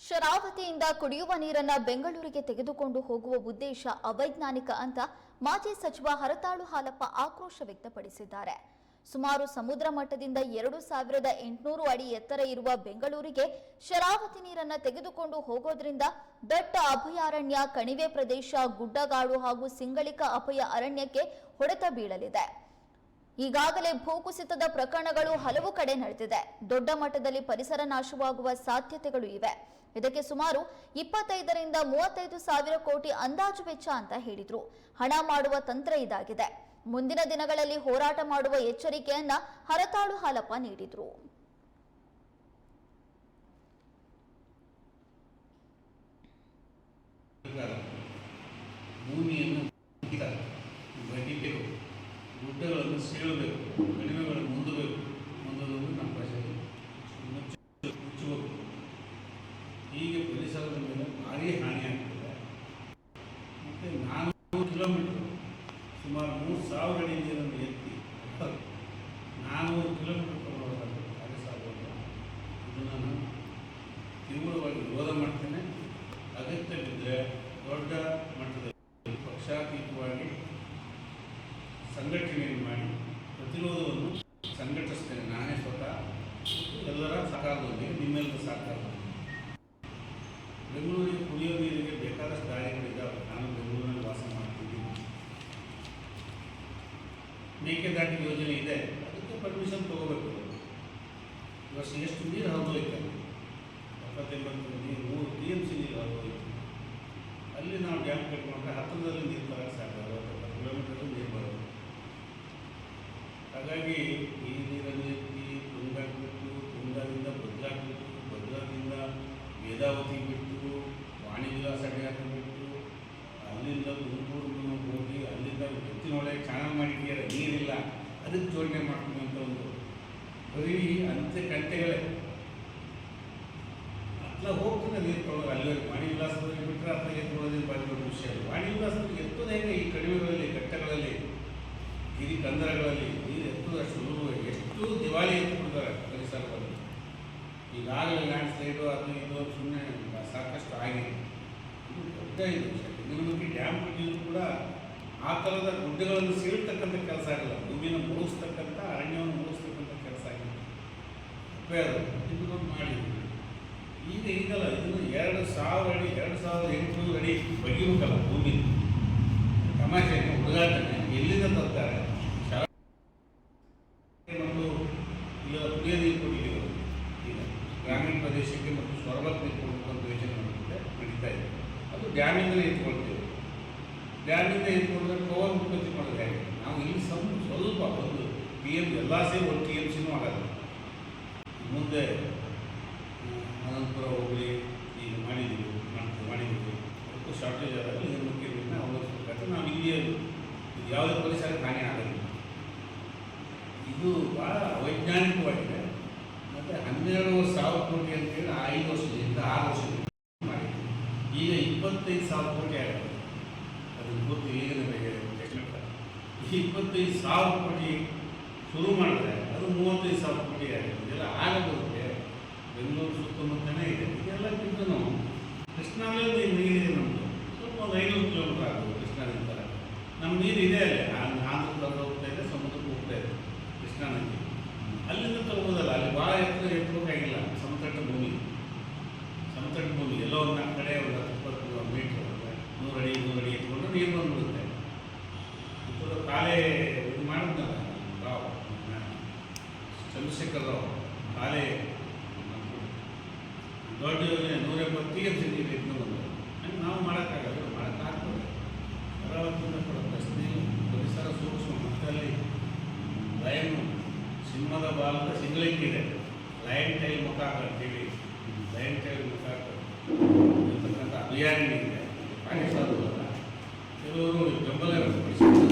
ಶರಾವತಿಯಿಂದ ಕುಡಿಯುವ ನೀರನ್ನ ಬೆಂಗಳೂರಿಗೆ ತೆಗೆದುಕೊಂಡು ಹೋಗುವ ಉದ್ದೇಶ ಅವೈಜ್ಞಾನಿಕ ಅಂತ ಮಾಜಿ ಸಚಿವ ಹರತಾಳು ಹಾಲಪ್ಪ ಆಕ್ರೋಶ ವ್ಯಕ್ತಪಡಿಸಿದ್ದಾರೆ. ಸುಮಾರು ಸಮುದ್ರ ಮಟ್ಟದಿಂದ ಎರಡು ಸಾವಿರದ ಎಂಟುನೂರು ಅಡಿ ಎತ್ತರ ಇರುವ ಬೆಂಗಳೂರಿಗೆ ಶರಾವತಿ ನೀರನ್ನ ತೆಗೆದುಕೊಂಡು ಹೋಗೋದ್ರಿಂದ ದಟ್ಟ ಅಭಯಾರಣ್ಯ, ಕಣಿವೆ ಪ್ರದೇಶ, ಗುಡ್ಡಗಾಡು ಹಾಗೂ ಸಿಂಗಳಿಕ ಅಭಯ ಅರಣ್ಯಕ್ಕೆ ಹೊಡೆತ ಬೀಳಲಿದೆ. ಈಗಾಗಲೇ ಭೂಕುಸಿತದ ಪ್ರಕರಣಗಳು ಹಲವು ಕಡೆ ನಡೆದಿದೆ. ದೊಡ್ಡ ಮಟ್ಟದಲ್ಲಿ ಪರಿಸರ ನಾಶವಾಗುವ ಸಾಧ್ಯತೆಗಳು ಇವೆ. ಇದಕ್ಕೆ ಸುಮಾರು ಇಪ್ಪತ್ತೈದರಿಂದ ಮೂವತ್ತೈದು ಸಾವಿರ ಕೋಟಿ ಅಂದಾಜು ವೆಚ್ಚ ಅಂತ ಹೇಳಿದ್ರು. ಹಣ ಮಾಡುವ ತಂತ್ರ ಇದಾಗಿದೆ. ಮುಂದಿನ ದಿನಗಳಲ್ಲಿ ಹೋರಾಟ ಮಾಡುವ ಎಚ್ಚರಿಕೆಯನ್ನ ಹರತಾಳು ಹಾಲಪ್ಪ ನೀಡಿದ್ರು. ಭೂಮಿಯನ್ನು ಗುಡ್ಡಗಳನ್ನು ಸೀಳಬೇಕು. ಕಣಿವೆಗಳನ್ನು ಮುಂದಬೇಕು ಮುಂದೋದು ನಮ್ಮ ಭಾಷೆಯಲ್ಲಿ. ಹೀಗೆ ಪರಿಸರದ ಮೇಲೆ ಭಾರಿ ಹಾನಿಯಾಗ್ತದೆ ಮತ್ತು ನಾನ್ನೂರು ಕಿಲೋಮೀಟರ್, ಸುಮಾರು ಮೂರು ಸಾವಿರ ಅಡಿ ನೀರನ್ನು ಎತ್ತಿ ನಾನ್ನೂರು ಕಿಲೋಮೀಟರ್ ತಗೊಳ್ಳೋದಾದ್ರೆ ಇದನ್ನು ನಾನು ತೀವ್ರವಾಗಿ ವಿರೋಧ ಮಾಡ್ತೇನೆ. ಅಗತ್ಯವಿದ್ದರೆ ದೊಡ್ಡ ಮಟ್ಟದಲ್ಲಿ ಪಕ್ಷಾತೀತವಾಗಿ ಸಂಘಟನೆಯನ್ನು ಮಾಡಿ, ಪ್ರತಿರೋಧವನ್ನು ಸಂಘಟಿಸ್ತೇನೆ ನಾನೇ ಸ್ವತಃ. ಎಲ್ಲರ ಸಹಕಾರದೊಂದಿಗೆ ನಿಮ್ಮೆಲ್ಲರ ಸಹಕಾರದೊಂದಿಗೆ. ಬೆಂಗಳೂರಿಗೆ ಕುಡಿಯೋ ನೀರಿಗೆ ಬೇಕಾದಷ್ಟು ದಾರಿಗಳಿದ್ದಾವೆ ನಾನು ಬೆಂಗಳೂರಿನಲ್ಲಿ ವಾಸ ಮಾಡ್ತಿದ್ದೀನಿ. ಮೇಕೆದಾಟು ಯೋಜನೆ ಇದೆ. ಅದಕ್ಕೆ ಪರ್ಮಿಷನ್ ತಗೋಬೇಕು. ವರ್ಷ ಎಷ್ಟು ನೀರು ಹರಿದೋಯ್ತು? ಎಪ್ಪತ್ತೆಂಬತ್ತು ನೀರು, ಮೂರು ಟಿ ಎಂ ಸಿ ನೀರು ಹರಿದೋಯ್ತು. ಅಲ್ಲಿ ನಾವು ಡ್ಯಾಮ್ ಕಟ್ಕೊಂಡ್ರೆ ಹತ್ತಿರದಲ್ಲಿ ನೀರು ಬರೋಕ್ಕೆ ಸಾಧ್ಯ. ಅರವತ್ತು ಕಿಲೋಮೀಟರ್ ನೀರು ಬರೋದು ಹಾಗಾಗಿ ಈ ನೀರನ್ನು ಎತ್ತಿ ತುಂಗಾಕ್ಬಿಟ್ಟು ತುಂಗದಿಂದ ಭದ್ರಾಕ್ಬಿಟ್ಟು ಭದ್ರದಿಂದ ವೇದಾವತಿ ಬಿಟ್ಟು ವಾಣಿ ವಿಲಾಸ ಡ್ಯಾಮ್ ಬಿಟ್ಟು ಅಲ್ಲಿಂದ ತುಮಕೂರು ಹೋಗಿ ಅಲ್ಲಿಂದ ಸ್ನಾನ ಚಾನಲ್ ಮಾಡಿದ್ದೀರ ನೀರಿಲ್ಲ ಅದಕ್ಕೆ ಜೋಡಣೆ ಅಂತ ಒಂದು ಬರೀ ಅಂತ ಗಂಟೆಗಳೇ ಅತ್ಲ ಹೋಗ್ತದೆ ನೀರು ತೊಳೋದು ಅಲ್ಲಿ ವಾಣಿ ವಿಲಾಸದಲ್ಲಿ ಬಿಟ್ಟರೆ ಅತ್ಲ ಎತ್ಕೊಳ್ಳೋದೇನು ಬಾರಿ ದೊಡ್ಡ ವಿಷಯ ಅಲ್ಲ ವಾಣಿ ವಿಲಾಸದಲ್ಲಿ ಎತ್ತೋದು ಹೇಗೆ ಈ ಕಡಿಮೆಗಳಲ್ಲಿ ಘಟ್ಟಗಳಲ್ಲಿ, ಗಿರಿ ಕಂದರಗಳಲ್ಲಿ. ನೀರು ಎತ್ತೋದು ಅಷ್ಟು ಸುಲಭ, ಎಷ್ಟು ದಿವಾಳಿ ಎತ್ತುಬಿಡ್ತಾರೆ ಪರಿಸರದಲ್ಲಿ. ಈಗಾಗಲೇ ಲ್ಯಾಂಡ್ ಸ್ಲೈಡು ಅದು ಇದು ಸುಮ್ಮನೆ ಸಾಕಷ್ಟು ಆಗಿದೆ. ಇದು ದೊಡ್ಡ ಇದು ನಿಮಗೆ ಡ್ಯಾಮ್ ಕಟ್ಟಿದ್ರು ಕೂಡ ಆ ಥರದ ಗುಡ್ಡೆಗಳನ್ನು ಸೀಳ್ತಕ್ಕಂಥ ಕೆಲಸ ಆಗಿಲ್ಲ. ಭೂಮಿಯನ್ನು ಮುಳುಗಿಸ್ತಕ್ಕಂಥ, ಅರಣ್ಯವನ್ನು ಮುಳುಗಿಸ್ತಕ್ಕಂಥ ಕೆಲಸ ಆಗಿಲ್ಲ. ಅದು. ಇದನ್ನು ಮಾಡಿ. ಈಗ ಈಗಲ್ಲ ಇದನ್ನು ಎರಡು ಸಾವಿರ ಅಡಿ, ಎರಡು ಸಾವಿರದ ಎಂಟುನೂರು ಅಡಿ ಬಗಿಬೇಕಲ್ಲ ಭೂಮಿ. ತಮಾಷೆ ಹುಡುಗಾಟನೆ. ಎಲ್ಲಿಂದ ತರ್ತಾರೆ? ಗ್ರಾಮೀಣ ಪ್ರದೇಶಕ್ಕೆ ಮತ್ತು ಸೊರಬತ್ ನೀರು ಕೊಡಬೇಕು ಅಂತ ನಡೀತಾ ಇದೆ. ಅದು ಡ್ಯಾಮಿಂದಲೇ ಎತ್ಕೊಳ್ತೇವೆ ಡ್ಯಾಮಿಂದ ಎತ್ಕೊಂಡ್ರೆ ಪವರ್ ಉತ್ಪತ್ತಿ ಮಾಡೋದು ಹೇಗೆ? ನಾವು ಇಲ್ಲಿ ಸ್ವಲ್ಪ ಸ್ವಲ್ಪ ಒಂದು ಪಿ ಎಂ ಎಲ್ಲ ಸೇರಿ ಒಂದು ಟಿ ಎಂ ಸಿನೂ ಆಗಲ್ಲ ಮುಂದೆ ಅನಂತಪುರ ಹೋಗಲಿ, ಈಗ ಮಾಡಿದ್ದೀವಿ ಮಾಡಿದ್ದೀವಿ. ಅದಕ್ಕೂ ಶಾರ್ಟೇಜ್ ಆದಾಗ ಇದು ಮುಖ್ಯದಿಂದ ಬೇಕಾದ್ರೆ ನಾವು ಇಲ್ಲಿಯೇ ಯಾವುದೇ ಪರಿಸರಕ್ಕೆ ಹಾನಿ ಆಗಲಿಲ್ಲ ಇದು ಭಾಳ ವೈಜ್ಞಾನಿಕವಾಗಿದೆ. ಮತ್ತು ಹನ್ನೆರಡು ಸಾವಿರ ಕೋಟಿ ಅಂತೇಳಿ ಐದು ವರ್ಷದಿಂದ ಆರು ವರ್ಷದಿಂದ ಮಾಡಿದ್ವಿ ಈಗ ಇಪ್ಪತ್ತೈದು ಸಾವಿರ ಕೋಟಿ ಆಗುತ್ತೆ ಅದು ಗೊತ್ತು ಈಗಿನ ಬಗ್ಗೆ ಎಷ್ಟು ಈ ಇಪ್ಪತ್ತೈದು ಸಾವಿರ ಕೋಟಿ ಶುರು ಮಾಡಿದರೆ ಅದು ಮೂವತ್ತೈದು ಸಾವಿರ ಕೋಟಿ ಆಗಿದೆ ಇದೆಲ್ಲ ಆಗಬರುತ್ತೆ ಬೆಂಗಳೂರು ಸುತ್ತಮುತ್ತನೇ ಇದೆ. ಇದೆಲ್ಲಕ್ಕಿಂತ ನಾವು. ಕೃಷ್ಣಾಲಯದ ನೀರಿದೆ ನಮ್ಮದು ಸ್ವಲ್ಪ ಒಂದು ಐನೂರು ಕಿಲೋಮೀಟರ್ ಆಗ್ಬೋದು ಕೃಷ್ಣಾದಿಂದ ನಮ್ಮ ನೀರು ಇದೆ ಅಲ್ಲಿ. ಆಂಧ್ರದಲ್ಲಿ ಹೋಗ್ತಾ ಇದೆ, ಸಮುದ್ರಕ್ಕೆ ಹೋಗ್ತಾ ಇದೆ ಕೃಷ್ಣಾ ಅಲ್ಲಿಂದ ತಗೋಬೋದಲ್ಲ ಅಲ್ಲಿ ಭಾಳ ಎತ್ತರ ಎತ್ತಬೇಕಾಗಿಲ್ಲ ಸಮತಟ್ಟ ಭೂಮಿ. ಸಮತಟ್ಟ ಭೂಮಿ. ಎಲ್ಲೋ ಒಂದು ಕಡೆ ಒಂದು ಹತ್ತು ಇಪ್ಪತ್ತು ಮೀಟ್ರ್. ನೂರು ಅಡಿ ನೂರು ಅಡಿ ಎತ್ಕೊಂಡು ನೀರು ಬಂದ್ಬಿಡುತ್ತೆ. ಚಂದ್ರಶೇಖರ್ ರಾವ್ ಕಾಲೇ ದೊಡ್ಡ ಯೋಜನೆ ನೂರ ಎಂಬತ್ತು ಸಿಗ್ತೀವಿ ಇದನ್ನು ಬಂದರು. ಹಂಗೆ ನಾವು ಮಾಡೋಕ್ಕಾಗಲ್ಲ ಮಾಡೋಕ್ಕಾಗ್ತದೆ ಕೂಡ ಪ್ರಶ್ನೆ, ಪರಿಸರ ಸೂಕ್ಷ್ಮ ಮಕ್ಕಳಲ್ಲಿ ಲೈನ್, ಸಿಂಹದ ಬಾಲದ ಸಿಂಗ್ಲಿಂಗ್ ಇದೆ ಲೈನ್ ಟೈಲ್ ಮುಖ ಅಂತೇಳಿ ಲೈನ್ ಟೈಲ್ ಮುಖ ಇರ್ತಕ್ಕಂಥ ಅಭಿಯಾನ ಇದೆ ಪಾಕಿಸ್ತಾನದಲ್ಲ ಕೆಲವರು ಬೆಂಬಲ ವ್ಯಕ್ತಪಡಿಸಿದ್ದಾರೆ.